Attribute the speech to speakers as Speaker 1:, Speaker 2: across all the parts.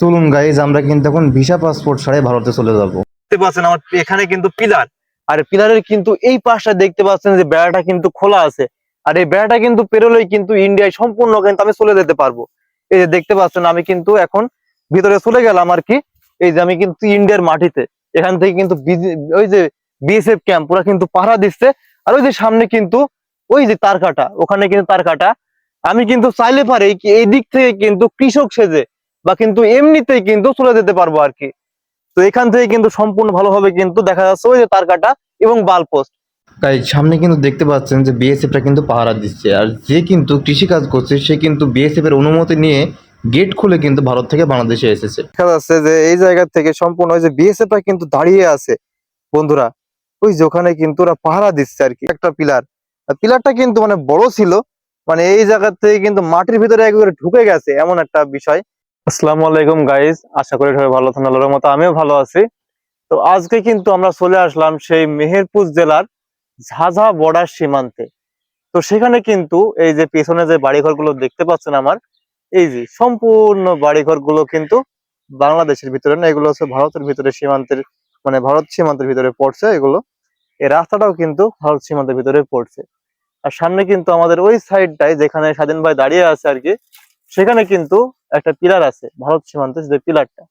Speaker 1: চলুন গাইজ আমরা কিন্তু এখন ভিসা পাসপোর্ট ছাড়াই ভারতে চলে যাব।
Speaker 2: দেখতে পাচ্ছেন আমার এখানে কিন্তু পিলার। আর পিলারের কিন্তু এই পাশটা দেখতে পাচ্ছেন যে বেড়াটা কিন্তু খোলা আছে। আর এই বেড়াটা কিন্তু পেরোলেই কিন্তু ইন্ডিয়ায় সম্পূর্ণ কিন্তু আমি চলে যেতে পারব। এই যে দেখতে পাচ্ছেন, আমি কিন্তু এখন ভিতরে চলে গেলাম আর কি। এই যে আমি কিন্তু ইন্ডিয়ার মাটিতে। এখান থেকে কিন্তু ওই যে বিএসএফ ক্যাম্প ওরা কিন্তু পাহারা দিচ্ছে। আর ওই যে সামনে কিন্তু ওই যে তার কাটা ওখানে কিন্তু তার কাটা আমি কিন্তু চাইলে পারে এই দিক থেকে কিন্তু কৃষক সেজে বা কিন্তু এমনিতেই কিন্তু চলে যেতে পারব আর কি তো এখান থেকে কিন্তু সম্পূর্ণ ভালোভাবে কিন্তু দেখা যাচ্ছে ওই যে তার কাটা এবং বাল পোস্ট।
Speaker 1: তাই সামনে কিন্তু দেখতে পাচ্ছেন যে বিএসএফটা কিন্তু পাহারা দিচ্ছে। আর যে কিন্তু কৃষি কাজ করছে সে কিন্তু বিএসএফ এর অনুমতি নিয়ে গেট খুলে কিন্তু ভারত থেকে বাংলাদেশে এসেছে।
Speaker 2: দেখা যাচ্ছে যে এই জায়গা থেকে সম্পূর্ণ ওই যে বিএসএফ কিন্তু দাঁড়িয়ে আছে বন্ধুরা। ওই যে ওখানে কিন্তু ওরা পাহারা দিচ্ছে আর কি একটা পিলার। পিলারটা কিন্তু মানে বড় ছিল মানে এই জায়গা থেকে কিন্তু মাটির ভিতরে একেবারে ঢুকে গেছে এমন একটা বিষয়। আসসালামু আলাইকুম গাইজ আশা করি সবাই ভালো আছেন, আল্লাহর মতো আমিও ভালো আছি। তো আজকে কিন্তু আমরা চলে আসলাম সেই মেহেরপুর জেলার ঝাঝা বর্ডার সীমান্তে। তো সেখানে কিন্তু এই যে পেছনে যে বাড়িঘরগুলো দেখতে পাচ্ছেন আমার, এই যে সম্পূর্ণ বাড়িঘরগুলো কিন্তু বাংলাদেশের ভিতরে না, এগুলো হচ্ছে ভারতের ভিতরে সীমান্তের মানে ভারত সীমান্তের ভিতরে পড়ছে এগুলো। এই রাস্তাটাও কিন্তু ভারত সীমান্তের ভিতরে পড়ছে। আর সামনে কিন্তু আমাদের ওই সাইডটায় যেখানে স্বাধীন ভাই দাঁড়িয়ে আছে আর কি, সেখানে কিন্তু একটা পিলার আছে, ভারত সীমান্তে যে পিলারটা।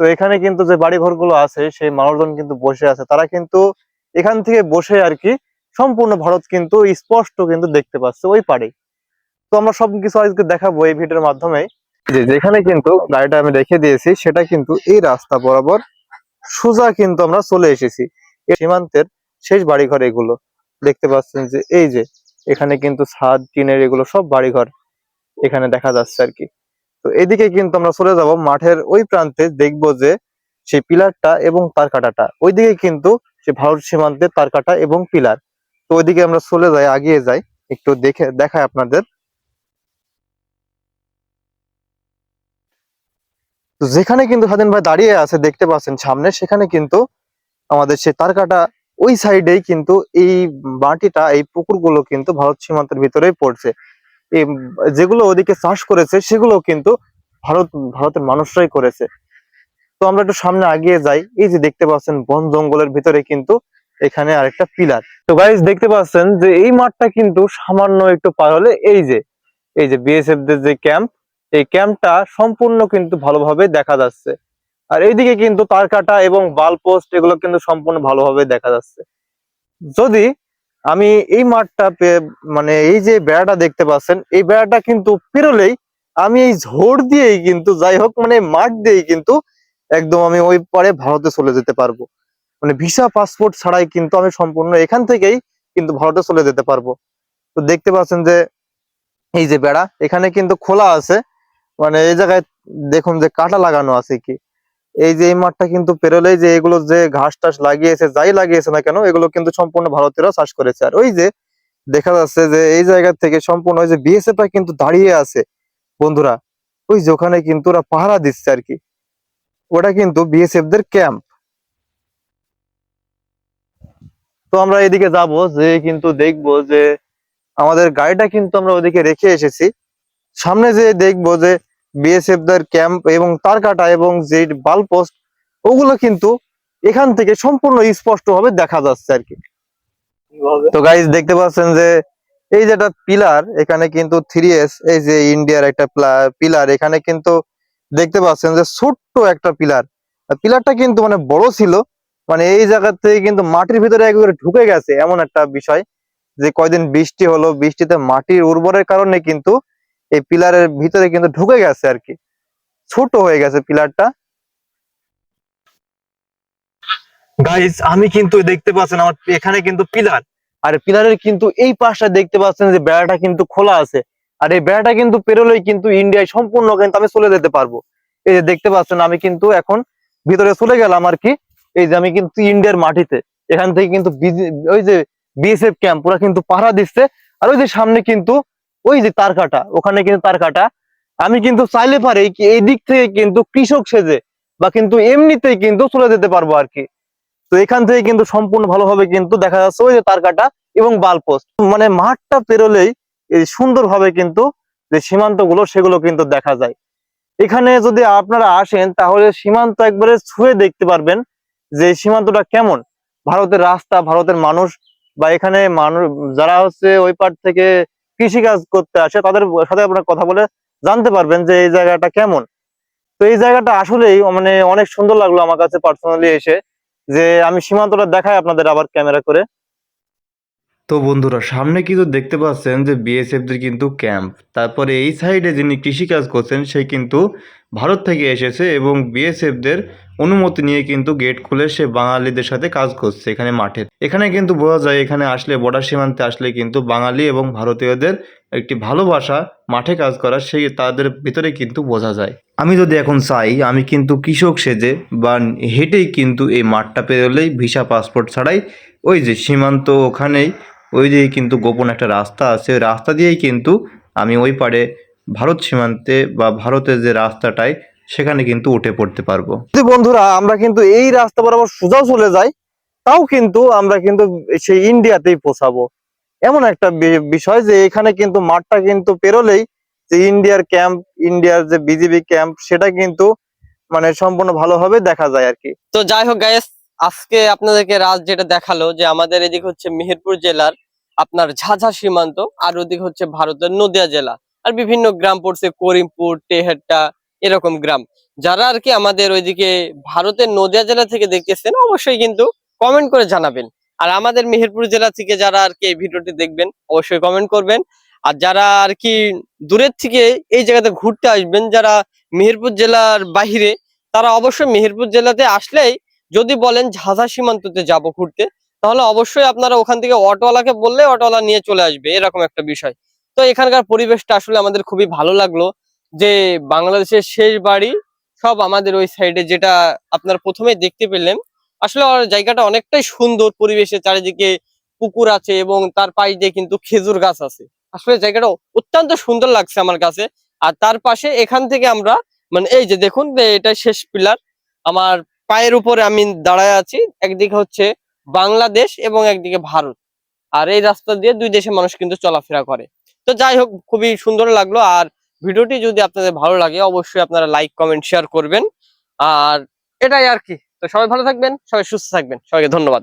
Speaker 2: তো এখানে কিন্তু যে বাড়ি ঘরগুলো আছে, সেই মানুষজন কিন্তু বসে আছে। তারা কিন্তু এখান থেকে বসে আর কি সম্পূর্ণ ভারত কিন্তু স্পষ্ট কিন্তু দেখতে পাচ্ছে ওই পাড়ে। তো আমরা সবকিছু আজকে দেখাবো এই ভিডিওর মাধ্যমে যে যেখানে কিন্তু গাড়িটা আমি রেখে দিয়েছি, সেটা কিন্তু এই রাস্তা বরাবর সোজা কিন্তু আমরা চলে এসেছি। সীমান্তের শেষ বাড়িঘর এগুলো। দেখতে পাচ্ছেন যে এই যে এখানে কিন্তু ছাদ, টিনের এগুলো সব বাড়িঘর এখানে দেখা যাচ্ছে আর কি। তো এদিকে কিন্তু আমরা চলে যাব মাঠের ওই প্রান্তে দেখব যে সেই পিলারটা এবং তার কাটাটা। ওইদিকে কিন্তু সে ভারত সীমান্তে তার কাটা এবং পিলার। তো ওইদিকে আমরা চলে যাই, আগিয়ে যাই। একটু দেখে দেখায় আপনাদের। তো যেখানে কিন্তু স্বাধীন ভাই দাঁড়িয়ে আছে, দেখতে পাচ্ছেন সামনে, সেখানে কিন্তু আমাদের সে তারকাটা ওই সাইডেই কিন্তু এই মাটিটা, এই পুকুরগুলো কিন্তু ভারত সীমান্তের ভিতরেই পড়ছে। যেগুলো ওদিকে চাষ করেছে সেগুলো কিন্তু ভারত, ভারতের মানুষরাই করেছে। তো আমরা একটু সামনে আগিয়ে যাই। এই যে দেখতে পাচ্ছেন, বন জঙ্গলের ভিতরে কিন্তু এখানে আরেকটা পিলার। তো গাইজ দেখতে পাচ্ছেন যে এই মাঠটা কিন্তু সামান্য একটু পার হলে এই যে এই যে বিএসএফ দের যে ক্যাম্প এই ক্যাম্পটা সম্পূর্ণ কিন্তু ভালোভাবে দেখা যাচ্ছে। আর এইদিকে কিন্তু তার কাটা এবং বাল পোস্ট এগুলো কিন্তু সম্পূর্ণ ভালোভাবে দেখা যাচ্ছে। যদি আমি এই মাঠটা মানে এই যে বেড়াটা দেখতে পাচ্ছেন, এই বেড়াটা কিন্তু পেরোলেই আমি এই ঝোড় দিয়েই কিন্তু যাই হোক মানে মাঠ দিয়েই কিন্তু একদম আমি ওই পারে ভারতে চলে যেতে পারব। মানে ভিসা, পাসপোর্ট ছাড়াই কিন্তু আমি সম্পূর্ণ এখান থেকেই কিন্তু ভারতে চলে যেতে পারব। তো দেখতে পাচ্ছেন যে এই যে বেড়া, এখানে কিন্তু খোলা আছে। মানে এই জায়গায় দেখুন যে কাটা লাগানো আছে কি। এই যে এই মাঠটা কিন্তু পেরোলেই যে এগুলো যে ঘাস টাস লাগিয়েছে, যাই লাগিয়েছে না কেন, এগুলো কিন্তু সম্পূর্ণ ভারতীয়রা চাষ করেছে। আর ওই যে দেখা যাচ্ছে যে এই জায়গা থেকে সম্পূর্ণ ওই যে বিএসএফ কিন্তু দাঁড়িয়ে আছে, বন্ধুরা। ওই যে ওখানে কিন্তু ওরা পাহারা দিচ্ছে আর কি। ওটা কিন্তু বিএসএফ দের ক্যাম্প তো আমরা এদিকে যাব যে কিন্তু দেখব যে আমাদের গাড়িটা কিন্তু আমরা ওদিকে রেখে এসেছি। সামনে যে দেখব যে বিএসএফ দের ক্যাম্প এবং তার কাটা এবং যে বাল পোস্ট ওগুলো কিন্তু এখান থেকে সম্পূর্ণ স্পষ্ট ভাবে দেখা যাচ্ছে আর কি। তো গাইজ দেখতে পাচ্ছেন যে এই যেটা পিলার এখানে কিন্তু থ্রি এস এই যে ইন্ডিয়ার একটা পিলার এখানে কিন্তু দেখতে পাচ্ছেন যে ছোট্ট একটা পিলার পিলারটা কিন্তু মানে বড় ছিল মানে এই জায়গা থেকে কিন্তু মাটির ভিতরে একেবারে ঢুকে গেছে এমন একটা বিষয় যে কয়দিন বৃষ্টি হলো বৃষ্টিতে মাটির উর্বরের কারণে কিন্তু এই পিলারের ভিতরে কিন্তু ঢুকে গেছে আর কি। ছোট হয়ে গেছে পিলারটা। গাইস আমি কিন্তু দেখতে পাচ্ছেন আমার এখানে কিন্তু পিলার। আর পিলারের কিন্তু এই পাশটা দেখতে পাচ্ছেন যে বেড়াটা কিন্তু খোলা আছে। আর এই বেড়াটা কিন্তু পেরোলেই কিন্তু ইন্ডিয়ায় সম্পূর্ণ কিন্তু আমি চলে যেতে পারব। এই যে দেখতে পাচ্ছেন আমি কিন্তু এখন ভিতরে চলে গেলাম আর কি। এই যে আমি কিন্তু ইন্ডিয়ার মাটিতে। এখান থেকে কিন্তু ওই যে বিএসএফ ক্যাম্প ওরা কিন্তু পাহারা দিচ্ছে। আর ওই যে সামনে কিন্তু ওই যে তার কাটা, ওখানে কিন্তু তার কাটা। আমি কিন্তু চাইলে পারে এই দিক থেকে কিন্তু কৃষক সেজে বা কিন্তু এমনিতেই কিন্তু চলে যেতে পারব আর কি। তো এখান থেকে কিন্তু সম্পূর্ণ ভালোভাবে কিন্তু দেখা যাচ্ছে ওই যে তার কাটা এবং বাল পোস্ট মানে মাঠটা পেরোলেই সুন্দরভাবে কিন্তু যে সীমান্তগুলো সেগুলো কিন্তু দেখা যায়। এখানে যদি আপনারা আসেন তাহলে সীমান্ত একবারে ছুঁয়ে দেখতে পারবেন যে সীমান্তটা কেমন। ভারতের রাস্তা, ভারতের মানুষ বা এখানে মানুষ, যারা হচ্ছে ওই পার থেকে কৃষি কাজ করতে আসে, তাদের সাথে আপনারা কথা বলে জানতে পারবেন যে এই জায়গাটা কেমন। তো এই জায়গাটা আসলেই মানে অনেক সুন্দর লাগল আমার কাছে পার্সোনালি এসে, যে আমি সীমান্তটা দেখাই আপনাদের আবার ক্যামেরা করে।
Speaker 1: তো বন্ধুরা, সামনে কিন্তু দেখতে পাচ্ছেন যে বিএসএফদের কিন্তু ক্যাম্প তারপরে এই সাইডে যিনি কৃষিকাজ করছেন, সে কিন্তু ভারত থেকে এসেছে এবং বিএসএফদের অনুমতি নিয়ে কিন্তু গেট খুলে সে বাঙালিদের সাথে কাজ করছে এখানে মাঠে। এখানে কিন্তু বোঝা যায় এখানে আসলে বর্ডার সীমান্তে আসলে কিন্তু বাঙালি এবং ভারতীয়দের একটি ভালোবাসা মাঠে কাজ করা, সেই তাদের ভিতরে কিন্তু বোঝা যায়। আমি যদি এখন চাই, আমি কিন্তু কৃষক সেজে বা হেঁটেই কিন্তু এই মাঠটা পেরোলেই ভিসা পাসপোর্ট ছাড়াই ওই যে সীমান্ত ওখানেই ওই দিকে কিন্তু গোপন একটা রাস্তা আছে, ওই রাস্তা দিয়েই কিন্তু আমি ওই পারে ভারত সীমান্তে বা ভারতের যে রাস্তাটায় সেখানে কিন্তু উঠে পড়তে পারব।
Speaker 2: যদি বন্ধুরা আমরা কিন্তু এই রাস্তা বরাবর সোজা চলে যাই তাও কিন্তু আমরা কিন্তু সেই ইন্ডিয়াতেই পৌঁছাবো। এমন একটা বিষয় যে এখানে কিন্তু মাঠটা কিন্তু পেরোলেই যে ইন্ডিয়ার ক্যাম্প ইন্ডিয়ার যে বিজিবি ক্যাম্প সেটা কিন্তু মানে সম্পূর্ণ ভালোভাবে দেখা যায় আর কি।
Speaker 3: তো যাই হোক গাইস আজকে আপনাদেরকে রাজ যেটা দেখাল যে আমাদের এদিকে হচ্ছে মেহেরপুর জেলার আপনার ঝাঝা সীমান্ত আর ওদিকে হচ্ছে ভারতের নদিয়া জেলা আর বিভিন্ন গ্রাম পড়ছে করিমপুর টেহেট্টা এরকম গ্রাম। যারা আর কি আমাদের ওইদিকে ভারতের নদিয়া জেলা থেকে দেখতেছেন, অবশ্যই কিন্তু কমেন্ট করে জানাবেন। আর আমাদের মেহেরপুর জেলা থেকে যারা আর কি এই ভিডিওটি দেখবেন, অবশ্যই কমেন্ট করবেন। আর যারা আর কি দূরের থেকে এই জায়গাতে ঘুরতে আসবেন, যারা মেহেরপুর জেলার বাহিরে, তারা অবশ্যই মেহেরপুর জেলাতে আসলেই যদি বলেন ঝাঁঝা সীমান্ততে যাব ঘুরতে, তাহলে অবশ্যই আপনারা ওখান থেকে অটোওয়ালাকে বললে অটোওয়ালা নিয়ে চলে আসবে, এরকম একটা বিষয়। তো এখানকার পরিবেশটা আসলে আমাদের খুবই ভালো লাগল। যে বাংলাদেশের শেষ বাড়ি সব আমাদের ওই সাইডে যেটা আপনার প্রথমে দেখতে পেলেন। আসলে জায়গাটা অনেকটাই সুন্দর পরিবেশে চারিদিকে পুকুর আছে এবং তার পাশ দিয়ে কিন্তু খেজুর গাছ আছে। আসলে জায়গাটা অত্যন্ত সুন্দর লাগছে আমার কাছে। আর তার পাশে এখান থেকে আমরা মানে এই যে দেখুন এটা শেষ পিলার। আমার পায়ের উপরে আমি দাঁড়ায় আছি, একদিকে হচ্ছে বাংলাদেশ এবং একদিকে ভারত। আর এই রাস্তা দিয়ে দুই দেশের মানুষ কিন্তু চলাফেরা করে। তো যাই হোক, খুবই সুন্দর লাগল। আর ভিডিওটি যদি আপনাদের ভালো লাগে, অবশ্যই আপনারা লাইক কমেন্ট শেয়ার করবেন। আর এটাই আর কি। তো সবাই ভালো থাকবেন, সবাই সুস্থ থাকবেন। সবাইকে ধন্যবাদ।